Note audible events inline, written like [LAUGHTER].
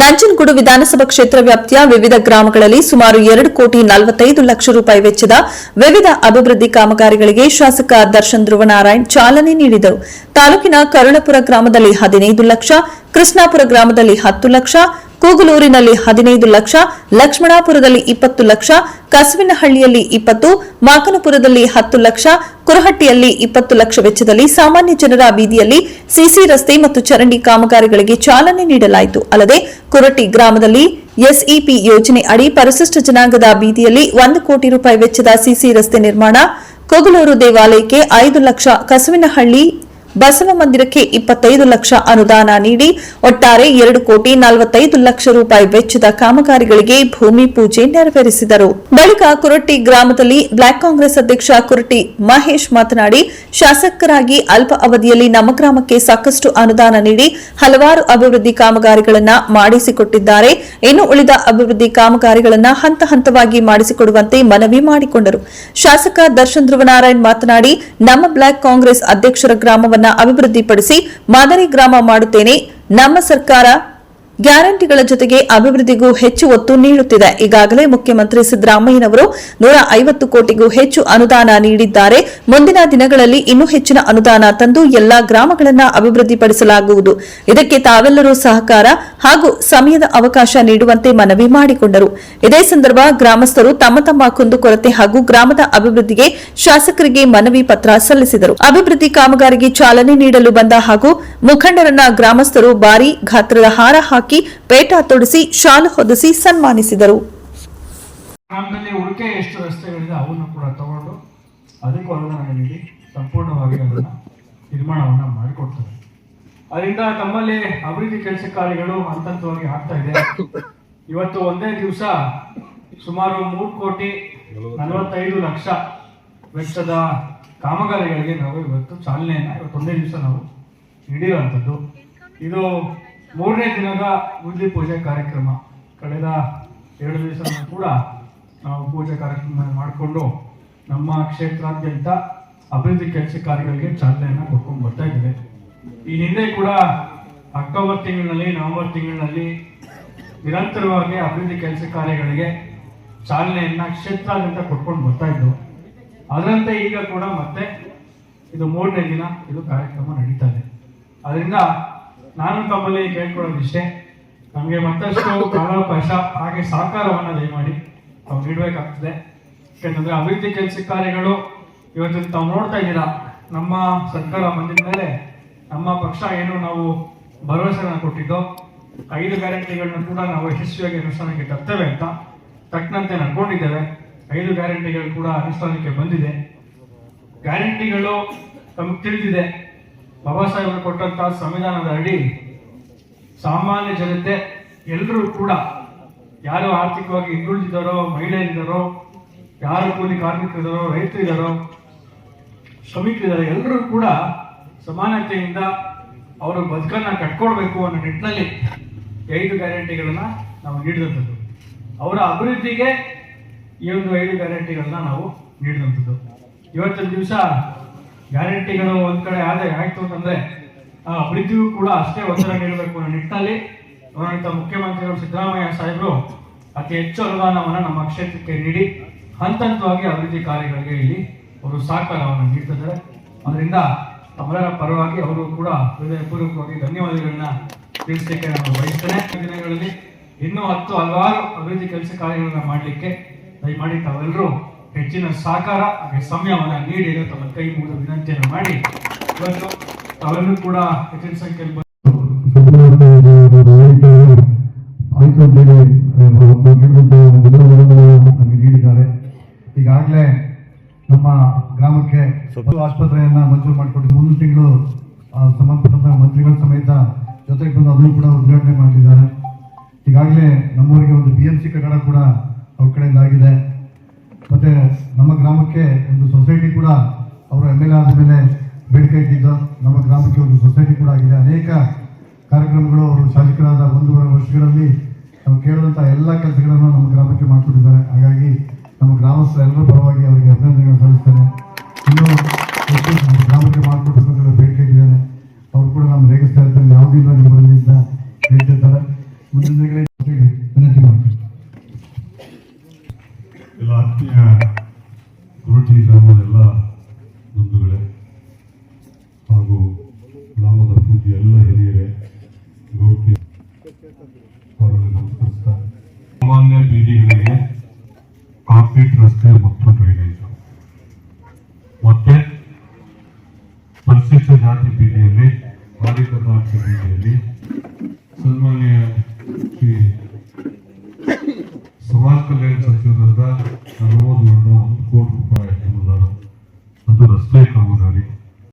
ನಂಜನಗೂಡು ವಿಧಾನಸಭಾ ಕ್ಷೇತ್ರ ವ್ಯಾಪ್ತಿಯ ವಿವಿಧ ಗ್ರಾಮಗಳಲ್ಲಿ ಸುಮಾರು ಎರಡು ಕೋಟಿ ನಲವತ್ತೈದು ಲಕ್ಷ ರೂಪಾಯಿ ವೆಚ್ಚದ ವಿವಿಧ ಅಭಿವೃದ್ಧಿ ಕಾಮಗಾರಿಗಳಿಗೆ ಶಾಸಕ ದರ್ಶನ್ ಧ್ರುವನಾರಾಯಣ್ ಚಾಲನೆ ನೀಡಿದರು. ತಾಲೂಕಿನ ಕರುಳಪುರ ಗ್ರಾಮದಲ್ಲಿ ಹದಿನೈದು ಲಕ್ಷ, ಕೃಷ್ಣಾಪುರ ಗ್ರಾಮದಲ್ಲಿ ಹತ್ತು ಲಕ್ಷ, ಕೂಗಲೂರಿನಲ್ಲಿ ಹದಿನೈದು ಲಕ್ಷ, ಲಕ್ಷ್ಮಣಾಪುರದಲ್ಲಿ ಇಪ್ಪತ್ತು ಲಕ್ಷ, ಕಸುವಿನಹಳ್ಳಿಯಲ್ಲಿ ಇಪ್ಪತ್ತು, ಮಾಕನಪುರದಲ್ಲಿ ಹತ್ತು ಲಕ್ಷ ಕುರಹಟ್ಟಿಯಲ್ಲಿ ಇಪ್ಪತ್ತು ಲಕ್ಷ ವೆಚ್ಚದಲ್ಲಿ ಸಾಮಾನ್ಯ ಜನರ ಬೀದಿಯಲ್ಲಿ ಸಿಸಿ ರಸ್ತೆ ಮತ್ತು ಚರಂಡಿ ಕಾಮಗಾರಿಗಳಿಗೆ ಚಾಲನೆ ನೀಡಲಾಯಿತು. ಅಲ್ಲದೆ ಕುರಟಿ ಗ್ರಾಮದಲ್ಲಿ ಎಸ್ಇಪಿ ಯೋಜನೆ ಅಡಿ ಪರಿಶಿಷ್ಟ ಜನಾಂಗದ ಬೀದಿಯಲ್ಲಿ ಒಂದು ಕೋಟಿ ರೂಪಾಯಿ ವೆಚ್ಚದ ಸಿಸಿ ರಸ್ತೆ ನಿರ್ಮಾಣ. ಕೊಗಲೂರು ದೇವಾಲಯಕ್ಕೆ ಐದು ಲಕ್ಷ ಕಸವಿನಹಳ್ಳಿ ಬಸವ ಮಂದಿರಕ್ಕೆ ಇಪ್ಪತ್ತೈದು ಲಕ್ಷ ಅನುದಾನ ನೀಡಿ ಒಟ್ಟಾರೆ ಎರಡು ಕೋಟಿ ನಲವತ್ತೈದು ಲಕ್ಷ ರೂಪಾಯಿ ವೆಚ್ಚದ ಕಾಮಗಾರಿಗಳಿಗೆ ಭೂಮಿ ಪೂಜೆ ನೆರವೇರಿಸಿದರು. ಬಳಿಕ ಕುರಟ್ಟಿ ಗ್ರಾಮದಲ್ಲಿ ಬ್ಲಾಕ್ ಕಾಂಗ್ರೆಸ್ ಅಧ್ಯಕ್ಷ ಕುರಟ್ಟಿ ಮಹೇಶ್ ಮಾತನಾಡಿ, ಶಾಸಕರಾಗಿ ಅಲ್ಪ ಅವಧಿಯಲ್ಲಿ ನಮ್ಮ ಗ್ರಾಮಕ್ಕೆ ಸಾಕಷ್ಟು ಅನುದಾನ ನೀಡಿ ಹಲವಾರು ಅಭಿವೃದ್ಧಿ ಕಾಮಗಾರಿಗಳನ್ನು ಮಾಡಿಸಿಕೊಟ್ಟಿದ್ದಾರೆ. ಇನ್ನು ಉಳಿದ ಅಭಿವೃದ್ಧಿ ಕಾಮಗಾರಿಗಳನ್ನು ಹಂತ ಹಂತವಾಗಿ ಮಾಡಿಸಿಕೊಡುವಂತೆ ಮನವಿ ಮಾಡಿಕೊಂಡರು. ಶಾಸಕ ದರ್ಶನ್ ಧ್ರುವನಾರಾಯಣ್ ಮಾತನಾಡಿ, ನಮ್ಮ ಬ್ಲಾಕ್ ಕಾಂಗ್ರೆಸ್ ಅಧ್ಯಕ್ಷರ ಗ್ರಾಮವನ್ನ ಅಭಿವೃದ್ಧಿಪಡಿಸಿ ಮಾದರಿ ಗ್ರಾಮ ಮಾಡುತ್ತೇನೆ. ನಮ್ಮ ಸರ್ಕಾರ ಗ್ಯಾರಂಟಿಗಳ ಜೊತೆಗೆ ಅಭಿವೃದ್ಧಿಗೂ ಹೆಚ್ಚು ಒತ್ತು ನೀಡುತ್ತಿದೆ. ಈಗಾಗಲೇ ಮುಖ್ಯಮಂತ್ರಿ ಸಿದ್ದರಾಮಯ್ಯನವರು ನೂರ ಐವತ್ತು ಕೋಟಿಗೂ ಹೆಚ್ಚು ಅನುದಾನ ನೀಡಿದ್ದಾರೆ. ಮುಂದಿನ ದಿನಗಳಲ್ಲಿ ಇನ್ನೂ ಹೆಚ್ಚಿನ ಅನುದಾನ ತಂದು ಎಲ್ಲಾ ಗ್ರಾಮಗಳನ್ನು ಅಭಿವೃದ್ಧಿಪಡಿಸಲಾಗುವುದು. ಇದಕ್ಕೆ ತಾವೆಲ್ಲರೂ ಸಹಕಾರ ಹಾಗೂ ಸಮಯದ ಅವಕಾಶ ನೀಡುವಂತೆ ಮನವಿ ಮಾಡಿಕೊಂಡರು. ಇದೇ ಸಂದರ್ಭ ಗ್ರಾಮಸ್ಥರು ತಮ್ಮ ತಮ್ಮ ಕುಂದುಕೊರತೆ ಹಾಗೂ ಗ್ರಾಮದ ಅಭಿವೃದ್ಧಿಗೆ ಶಾಸಕರಿಗೆ ಮನವಿ ಪತ್ರ ಸಲ್ಲಿಸಿದರು. ಅಭಿವೃದ್ಧಿ ಕಾಮಗಾರಿಗೆ ಚಾಲನೆ ನೀಡಲು ಬಂದ ಹಾಗೂ ಮುಖಂಡರನ್ನ ಗ್ರಾಮಸ್ಥರು ಭಾರಿ ಗಾತ್ರದ ಹಾರ ಹಾಕಿ ಪೇಟ ತೊಡಿಸಿ, ಶಾಲು ಹೊದಿಸಿ ಸನ್ಮಾನಿಸಿದರು. ಉಳಿಕೆ ಎಷ್ಟು ರಸ್ತೆಗಳಿದೆ ಅವನ್ನು ಕೂಡ ತಗೊಂಡು ಅದಕ್ಕೂ ಅನುದಾನ ನೀಡಿ ಸಂಪೂರ್ಣವಾಗಿ ಅದನ್ನು ನಿರ್ಮಾಣವನ್ನ ಮಾಡಿಕೊಡ್ತಾರೆ. ಅದರಿಂದ ತಮ್ಮಲ್ಲಿ ಅಭಿವೃದ್ಧಿ ಕೆಲಸ ಕಾರ್ಯಗಳು ಹಂತ ಹಂತವಾಗಿ ಆಗ್ತಾ ಇದೆ. ಇವತ್ತು ಒಂದೇ ದಿವಸ ಸುಮಾರು ಮೂರು ಕೋಟಿ ನಲವತ್ತೈದು ಲಕ್ಷ ವೆಚ್ಚದ ಕಾಮಗಾರಿಗಳಿಗೆ ನಾವು ಇವತ್ತು ಚಾಲನೆಯನ್ನು ಇವತ್ತು ಒಂದೇ ದಿವಸ ನಾವು ನೀಡಿರುವಂಥದ್ದು. ಇದು ಮೂರನೇ ದಿನದ ಗುದ್ಲಿ ಪೂಜೆ ಕಾರ್ಯಕ್ರಮ. ಕಳೆದ ಎರಡು ದಿವಸ ಕೂಡ ನಾವು ಪೂಜೆ ಕಾರ್ಯಕ್ರಮ ಮಾಡಿಕೊಂಡು ನಮ್ಮ ಕ್ಷೇತ್ರಾದ್ಯಂತ ಅಭಿವೃದ್ಧಿ ಕೆಲಸ ಕಾರ್ಯಗಳಿಗೆ ಚಾಲನೆಯನ್ನು ಕೊಟ್ಕೊಂಡು ಬರ್ತಾ ಇದ್ದೇವೆ. ಈ ಹಿಂದೆ ಕೂಡ ಅಕ್ಟೋಬರ್ ತಿಂಗಳಿನಲ್ಲಿ, ನವೆಂಬರ್ ತಿಂಗಳಿನಲ್ಲಿ ನಿರಂತರವಾಗಿ ಅಭಿವೃದ್ಧಿ ಕೆಲಸ ಕಾರ್ಯಗಳಿಗೆ ಚಾಲನೆಯನ್ನ ಕ್ಷೇತ್ರಾದ್ಯಂತ ಕೊಟ್ಕೊಂಡು ಬರ್ತಾ ಇದ್ದವು. ಅದರಂತೆ ಈಗ ಕೂಡ ಮತ್ತೆ ಇದು ಮೂರನೇ ದಿನ ಇದು ಕಾರ್ಯಕ್ರಮ ನಡೀತಾ ಇದೆ. ಅದರಿಂದ ನಾನು ತಮ್ಮಲ್ಲಿ ಕೇಳ್ಕೊಳ್ಳೋದಿಷ್ಟೇ. ನಮಗೆ ಮತ್ತಷ್ಟು [LAUGHS] ಕಾಲಾವಕಾಶ ಹಾಗೆ ಸಹಕಾರವನ್ನು ದಯಮಾಡಿ ತಾವು ನೀಡಬೇಕಾಗ್ತದೆ. ಯಾಕಂತಂದ್ರೆ ಅಭಿವೃದ್ಧಿ ಕೆಲಸ ಕಾರ್ಯಗಳು ಇವತ್ತು ತಾವು ನೋಡ್ತಾ ಇದ್ದೀರಾ ನಮ್ಮ ಸರ್ಕಾರ ಬಂದಿದ ಮೇಲೆ ನಮ್ಮ ಪಕ್ಷ ಏನು ನಾವು ಭರವಸೆಯನ್ನು ಕೊಟ್ಟಿದ್ದೋ ಐದು ಗ್ಯಾರಂಟಿಗಳನ್ನ ಕೂಡ ನಾವು ಯಶಸ್ವಿಯಾಗಿ ಅನುಷ್ಠಾನಕ್ಕೆ ತರ್ತೇವೆ ಅಂತ ತಕ್ಕಂತೆ ನಡ್ಕೊಂಡಿದ್ದೇವೆ. ಐದು ಗ್ಯಾರಂಟಿಗಳು ಕೂಡ ಅನುಷ್ಠಾನಕ್ಕೆ ಬಂದಿದೆ. ಗ್ಯಾರಂಟಿಗಳು ನಮಗೆ ತಿಳಿದಿದೆ. ಬಾಬಾ ಸಾಹೇಬರು ಕೊಟ್ಟಂತಹ ಸಂವಿಧಾನದ ಅಡಿ ಸಾಮಾನ್ಯ ಜನತೆ ಎಲ್ಲರೂ ಕೂಡ ಯಾರು ಆರ್ಥಿಕವಾಗಿ ಹಿಂದುಳಿದಿದ್ದಾರೋ, ಮಹಿಳೆಯರಿದ್ದಾರೋ, ಯಾರು ಕೂಲಿ ಕಾರ್ಮಿಕರಿದ್ದಾರೋ, ರೈತರಿದ್ದಾರೋ, ಶ್ರಮಿಕರಿದ್ದಾರೆ ಎಲ್ಲರೂ ಕೂಡ ಸಮಾನತೆಯಿಂದ ಅವರ ಬದುಕನ್ನ ಕಟ್ಕೊಳ್ಬೇಕು ಅನ್ನೋ ನಿಟ್ಟಿನಲ್ಲಿ ಐದು ಗ್ಯಾರಂಟಿಗಳನ್ನು ನಾವು ನೀಡಿದಂಥದ್ದು. ಅವರ ಅಭಿವೃದ್ಧಿಗೆ ಈ ಒಂದು ಐದು ಗ್ಯಾರಂಟಿಗಳನ್ನ ನಾವು ನೀಡಿದಂಥದ್ದು. ಇವತ್ತಿನ ದಿವಸ ಗ್ಯಾರಂಟಿಗಳು ಒಂದ್ ಕಡೆ ಆದ್ರೆ ಆಯ್ತು ಅಂತಂದ್ರೆ ಅಭಿವೃದ್ಧಿಗೂ ಕೂಡ ಅಷ್ಟೇ ಒತ್ತಡ ನೀಡಬೇಕು ಅನ್ನೋ ನಿಟ್ಟಿನಲ್ಲಿ ಅವರಂತ ಮುಖ್ಯಮಂತ್ರಿಗಳು ಸಿದ್ದರಾಮಯ್ಯ ಸಾಹೇಬರು ಅತಿ ಹೆಚ್ಚು ಅನುದಾನವನ್ನು ನಮ್ಮ ಕ್ಷೇತ್ರಕ್ಕೆ ನೀಡಿ ಹಂತ ಹಂತವಾಗಿ ಅಭಿವೃದ್ಧಿ ಕಾರ್ಯಗಳಿಗೆ ಇಲ್ಲಿ ಅವರು ಸಹಕಾರವನ್ನು ನೀಡ್ತಿದ್ದಾರೆ. ಅದರಿಂದ ತಮ್ಮೆಲ್ಲರ ಪರವಾಗಿ ಅವರು ಕೂಡ ಹೃದಯಪೂರ್ವಕವಾಗಿ ಧನ್ಯವಾದಗಳನ್ನ ತಿಳಿಸಲಿಕ್ಕೆ ನಾನು ಬಯಸ್ತೇನೆ. ದಿನಗಳಲ್ಲಿ ಇನ್ನೂ ಹತ್ತು ಹಲವಾರು ಅಭಿವೃದ್ಧಿ ಕೆಲಸ ಕಾರ್ಯಗಳನ್ನ ಮಾಡಲಿಕ್ಕೆ ದಯಮಾಡಿ ತಾವೆಲ್ಲರೂ ಹೆಚ್ಚಿನ ಸಹಕಾರ ಹಾಗೆ ಸಮಯವನ್ನು ನೀಡಿ ಅಂತ ತಮ್ಮ ಕೈ ಮುಗಿದ ವಿನಂತಿಯನ್ನು ಮಾಡಿ ಇವತ್ತು ಅವರನ್ನು ಕೂಡ ಹೆಚ್ಚಿನ ಸಂಖ್ಯೆಯಲ್ಲಿ ನೀಡಿದ್ದಾರೆ ಈಗಾಗಲೇ ನಮ್ಮ ಗ್ರಾಮಕ್ಕೆ ಒಂದು ಆಸ್ಪತ್ರೆಯನ್ನ ಮಂಜೂರು ಮಾಡಿಕೊಟ್ಟು ಮುಂದಿನ ತಿಂಗಳು ಸಂಬಂಧಪಟ್ಟ ಸಂಬಂಧಪಟ್ಟಂತ ಮಂತ್ರಿಗಳ ಸಮೇತ ಜೊತೆಗೆ ಬಂದು ಅದನ್ನು ಕೂಡ ಉದ್ಘಾಟನೆ ಮಾಡಿದ್ದಾರೆ ಈಗಾಗಲೇ ನಮ್ಮೂರಿಗೆ ಒಂದು ಬಿ ಎಂ ಸಿ ಕಟ್ಟಡ ಕೂಡ ಅವ್ರ ಕಡೆಯಿಂದ ಆಗಿದೆ. ಗ್ರಾಮಕ್ಕೆ ಒಂದು ಸೊಸೈಟಿ ಕೂಡ ಅವರು ಎಂ ಎಲ್ ಎ ಆದಮೇಲೆ ಬೇಡಿಕೆ ಇಟ್ಟಿದ್ದು ನಮ್ಮ ಗ್ರಾಮಕ್ಕೆ ಒಂದು ಸೊಸೈಟಿ ಕೂಡ ಆಗಿದೆ. ಅನೇಕ ಕಾರ್ಯಕ್ರಮಗಳು ಅವರು ಶಾಸಕರಾದ ಒಂದೂವರೆ ವರ್ಷಗಳಲ್ಲಿ ನಾವು ಕೇಳಿದಂಥ ಎಲ್ಲ ಕೆಲಸಗಳನ್ನು ನಮ್ಮ ಗ್ರಾಮಕ್ಕೆ ಮಾಡಿಕೊಟ್ಟಿದ್ದಾರೆ. ಹಾಗಾಗಿ ನಮ್ಮ ಗ್ರಾಮಸ್ಥರ ಎಲ್ಲರ ಪರವಾಗಿ ಅವರಿಗೆ ಅಭಿನಂದನೆಗಳನ್ನು ಸಲ್ಲಿಸ್ತೇನೆ. ಇನ್ನೂ ನಮ್ಮ ಗ್ರಾಮಕ್ಕೆ ಮಾಡಿಕೊಡ್ಬೇಕು ಭೇಟಿ ಬೇಡಿಕೆ ಇಟ್ಟಿದ್ದೇನೆ ಅವರು ಕೂಡ ನಮ್ಮ ರೇಗಿಸ್ತಾ ಇರ್ತಾರೆ ಯಾವುದಿಲ್ಲ ನಿಮ್ಮಲ್ಲಿ ಅಂತ ಹೇಳ್ತಿರ್ತಾರೆ ಮುಂದಿನ ಬೀದಿಗಳಿಗೆ ಕಾಂಕ್ರೀಟ್ ರಸ್ತೆ ಮತ್ತು ಡ್ರೈನೇಜ್ ಮತ್ತೆ ಪರಿಶಿಷ್ಟ ಜಾತಿ ಬೀದಿಯಲ್ಲಿ ಭಾರಿ ಕರ್ನಾಟಕ ಬೀದಿಯಲ್ಲಿ